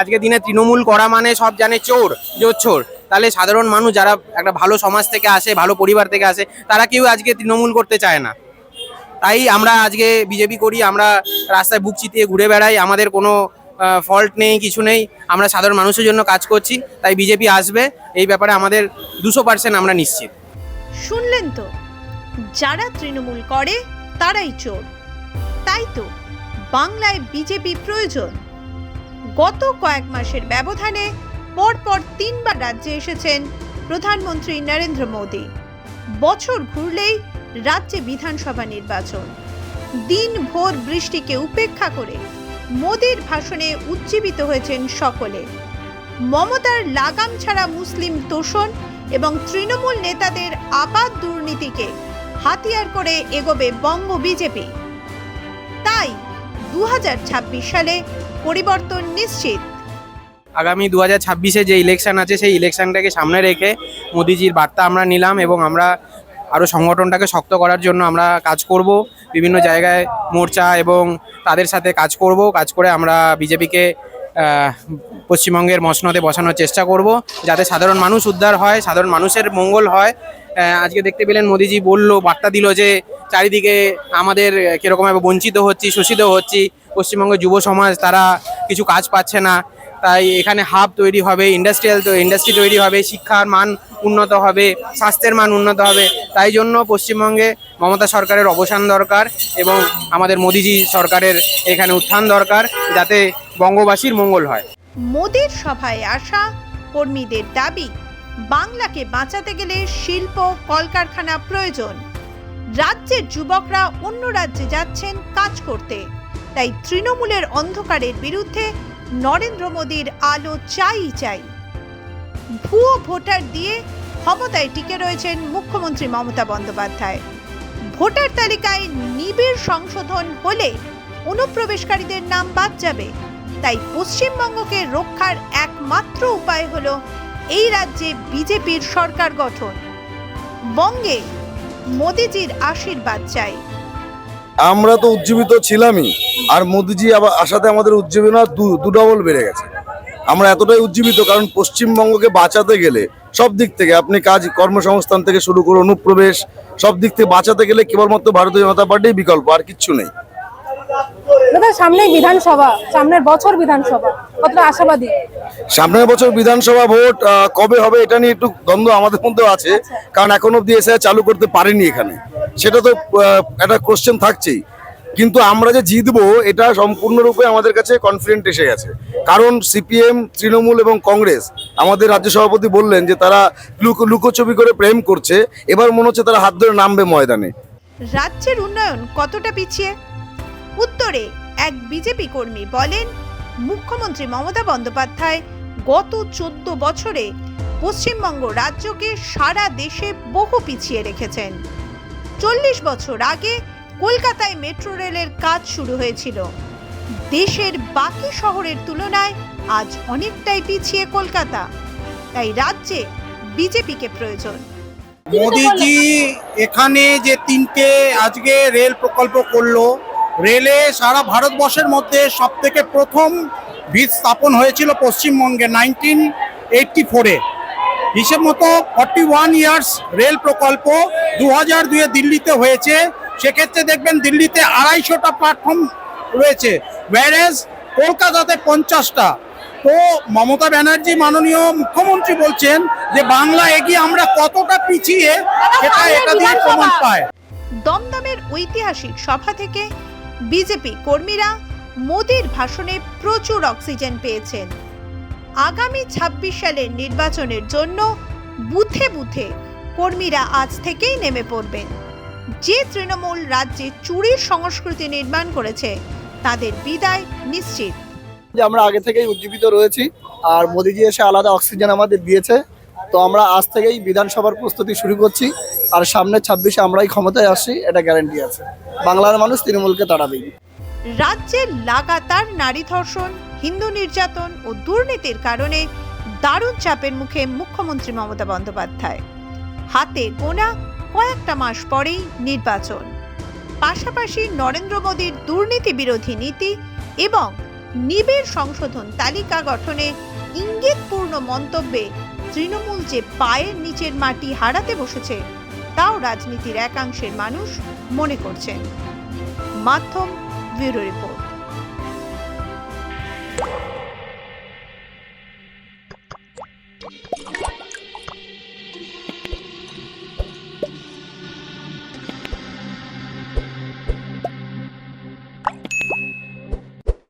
আজকে দিনে তৃণমূল করা মানে সব জানে চোর জোর চোর। তাহলে সাধারণ মানুষ যারা একটা ভালো সমাজ থেকে আসে, ভালো পরিবার থেকে আসে, তারা কেউ আজকে তৃণমূল করতে চায় না। তাই আমরা আজকে বিজেপি করি, আমরা রাস্তায় বুক চিতিয়ে ঘুরে বেড়াই, আমাদের কোনো ফল্ট নেই, কিছু নেই। আমরা সাধারণ মানুষের জন্য কাজ করছি, তাই বিজেপি আসবে। এই ব্যাপারে আমাদের দুশো পার্সেন্ট আমরা নিশ্চিত। শুনলেন তো? যারা তৃণমূল করে, তারাই চোর। তাই তো, বাংলায় বিজেপি প্রয়োজন। গত কয়েক মাসের ব্যবধানে পরপর তিনবার রাজ্যে এসেছেন প্রধানমন্ত্রী নরেন্দ্র মোদী। বছর ঘুরলেই রাজ্যে বিধানসভা নির্বাচন। দিন ভোর বৃষ্টিকে উপেক্ষা করে মোদীর ভাষণে উজ্জীবিত হয়েছেন সকলে। মমতার লাগাম ছাড়া মুসলিম তোষণ এবং তৃণমূল নেতাদের আপাত দুর্নীতিকে হাতিয়ার করে এগোবে বঙ্গ বিজেপি। তাই দু হাজার ছাব্বিশ সালে পরিবর্তন নিশ্চিত। আগামী দু হাজার ছাব্বিশে যে ইলেকশন আছে, সেই ইলেকশনটাকে সামনে রেখে মোদিজির বার্তা আমরা নিলাম এবং আমরা আরও সংগঠনটাকে শক্ত করার জন্য আমরা কাজ করব। বিভিন্ন জায়গায় মোর্চা এবং তাদের সাথে কাজ করব। কাজ করে আমরা বিজেপিকে পশ্চিমবঙ্গের মসনদে বসানোর চেষ্টা করব। যাতে সাধারণ মানুষ উদ্ধার হয়, সাধারণ মানুষের মঙ্গল হয়। আজকে দেখতে পেলেন মোদিজি বলল, বার্তা দিল যে, চারিদিকে আমাদের কীরকমভাবে বঞ্চিত হচ্ছি, শোষিত হচ্ছি। পশ্চিমবঙ্গের যুব সমাজ, তারা কিছু কাজ পাচ্ছে না। তাই এখানে হাব তৈরি হবে ইন্ডাস্ট্রিয়াল তো ইন্ডাস্ট্রি তৈরি হবে, শিক্ষার মান উন্নত হবে, স্বাস্থ্যের মান উন্নত হবে। তাই জন্য পশ্চিমবঙ্গে মমতা সরকারের অবসান দরকার এবং আমাদের মোদিজি সরকারের এখানে উত্থান দরকার যাতে বঙ্গবাসীর মঙ্গল হয়। মোদীর সভায় আসা কর্মীদের দাবি, বাংলাকে বাঁচাতে গেলে শিল্প, কলকারখানা প্রয়োজন। রাজ্যের যুবকরা অন্য রাজ্যে যাচ্ছেন কাজ করতে। তাই তৃণমূলের অন্ধকারের বিরুদ্ধে নরেন্দ্র মোদীর আলো চাই চাই। ভুয়ো ভোটার দিয়ে ক্ষমতায় টিকে রয়েছেন মুখ্যমন্ত্রী মমতা বন্দ্যোপাধ্যায়। ভোটার তালিকায় নিবিড় সংশোধন হলে অনুপ্রবেশকারীদের নাম বাদ যাবে। তাই পশ্চিমবঙ্গকে রক্ষার একমাত্র উপায় হল এই রাজ্যে বিজেপির সরকার গঠন। বঙ্গে মোদিজির আশীর্বাদ চাই। আমরা তো উজ্জীবিত ছিলামই আর মোদিজি আবার আসাতে আমাদের উজ্জীবনা দু ডবল বেড়ে গেছে। আমরা এতটাই উজ্জীবিত কারণ পশ্চিমবঙ্গকে বাঁচাতে গেলে সব দিক থেকে আপনি কাজ কর্মসংস্থান থেকে শুরু করে অনুপ্রবেশ সব দিক থেকে বাঁচাতে গেলে কেবলমাত্র ভারতীয় জনতা পার্টির বিকল্প আর কিচ্ছু নেই। দাদা সামনেই বিধানসভা সামনের বছর বিধানসভা কতটা আশাবাদী? সামনের বছর বিধানসভা ভোট কবে হবে এটা নিয়ে একটু দ্বন্দ্ব আমাদের মধ্যেও আছে কারণ এখন অব্দি এসে চালু করতে পারেনি এখানে। সেটা তো একটা কোশ্চেন থাকছেই। কিন্তু আমরা যে জিতবো, এটা সম্পূর্ণরূপে আমাদের কাছে কনফিডেন্ট এসে গেছে। কারণ সিপিএম তৃণমূল এবং কংগ্রেস আমাদের রাজ্য সভাপতি বললেন যে তারা লুকো লুকোচুপি করে প্রেম করছে। এবার মনে হচ্ছে তারা হাত ধরে নামবে ময়দানে। রাজ্যের উন্নয়ন কতটা পিছিয়ে? উত্তরে এক বিজেপি কর্মী বলেন, মুখ্যমন্ত্রী মমতা বন্দ্যোপাধ্যায় গত চোদ্দ বছরে পশ্চিমবঙ্গ রাজ্যকে সারা দেশে বহু পিছিয়ে রেখেছেন। চল্লিশ বছর আগে কলকাতায় মেট্রো রেলের কাজ শুরু হয়েছিল। দেশের বাকি শহরের তুলনায় আজ অনেকটাই পিছিয়ে কলকাতা। তাই রাজ্যে বিজেপিকে প্রয়োজন। মোদিজি এখানে যে তিনটে আজকে রেল প্রকল্প করল, রেলে সারা ভারতবর্ষের মধ্যে সব থেকে প্রথম ভিত স্থাপন হয়েছিল পশ্চিমবঙ্গে নাইনটিন এইটটি ফোরে হিসেব মতো ফর্টি ওয়ান ইয়ার্স রেল প্রকল্প দু হাজার দুয়ে দিল্লিতে হয়েছে। সেক্ষেত্রে দেখবেন দিল্লিতে আড়াইশোটা প্ল্যাটফর্ম রয়েছে। ওয়ারেজ কলকাতাতে পঞ্চাশটা। তো মমতা ব্যানার্জি মাননীয় মুখ্যমন্ত্রী বলছেন যে বাংলা এগিয়ে আমরা কতটা পিছিয়ে সেটা এটা দিয়ে প্রমাণ পায়। দমদমের ঐতিহাসিক সভা থেকে বিজেপি কর্মীরা মোদির ভাষণে প্রচুর অক্সিজেন পেয়েছেন। আগামী ২৬ সালের নির্বাচনের জন্য বুথে বুথে কর্মীরা আজ থেকেই নেমে পড়বেন। যে তৃণমূল রাজ্যে চুরির সংস্কৃতি নির্মাণ করেছে তাদের বিদায় নিশ্চিত। যে আমরা আগে থেকেই উজ্জীবিত রয়েছি আর মোদিজি এসে আলাদা অক্সিজেন আমাদের দিয়েছে। তো আমরা আজ থেকেই বিধানসভার প্রস্তুতি শুরু করছি আর সামনে ছাব্বিশে আমরাই ক্ষমতায় আসছি এটা গ্যারান্টি আছে। বাংলার মানুষ তৃণমূলকে তাড়াবেই। রাজ্যের লাগাতার নারী ধর্ষণ হিন্দু নির্যাতন ও দুর্নীতির কারণে দারুণ চাপের মুখে মুখ্যমন্ত্রী মমতা বন্দ্যোপাধ্যায়। হাতে গোনা কয়েকটা মাস পরেই নির্বাচন। পাশাপাশি নরেন্দ্র মোদীর দুর্নীতি বিরোধী নীতি এবং নিবিড় সংশোধন তালিকা গঠনে ইঙ্গিতপূর্ণ মন্তব্যে তৃণমূল যে পায়ের নিচের মাটি হারাতে বসেছে, তাও রাজনীতির একাংশের মানুষ মনে করছেন। মাধ্যম ব্যুরো রিপোর্ট।